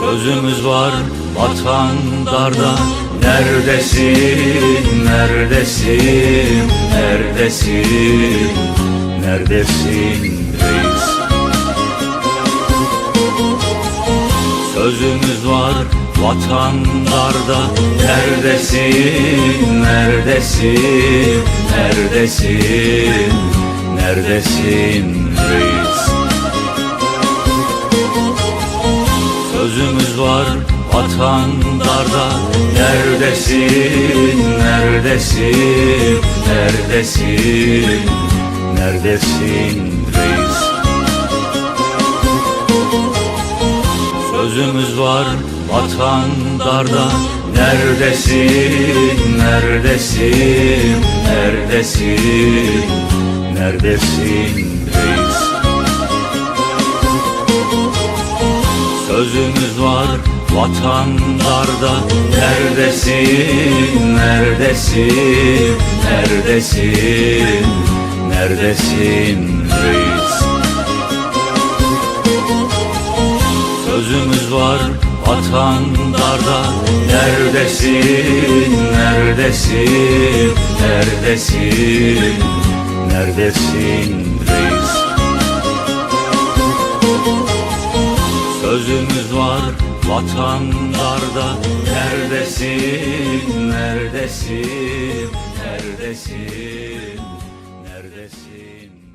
Sözümüz var vatandarda Neredesin, neredesin, neredesin, neredesin reis? Sözümüz var vatandarda. Neredesin, neredesin, neredesin, neredesin reis Sözümüz var vatandarda Neredesin, neredesin, neredesin, neredesin reis? Sözümüz var vatandarda Neredesin, neredesin, neredesin, neredesin Sözümüz var vatandarda Neredesin, neredesin, neredesin, neredesin reis? Sözümüz var vatandarda Neredesin, neredesin, neredesin, neredesin reis Sözümüz var vatanlarda Neredesin, neredesin, neredesin, neredesin?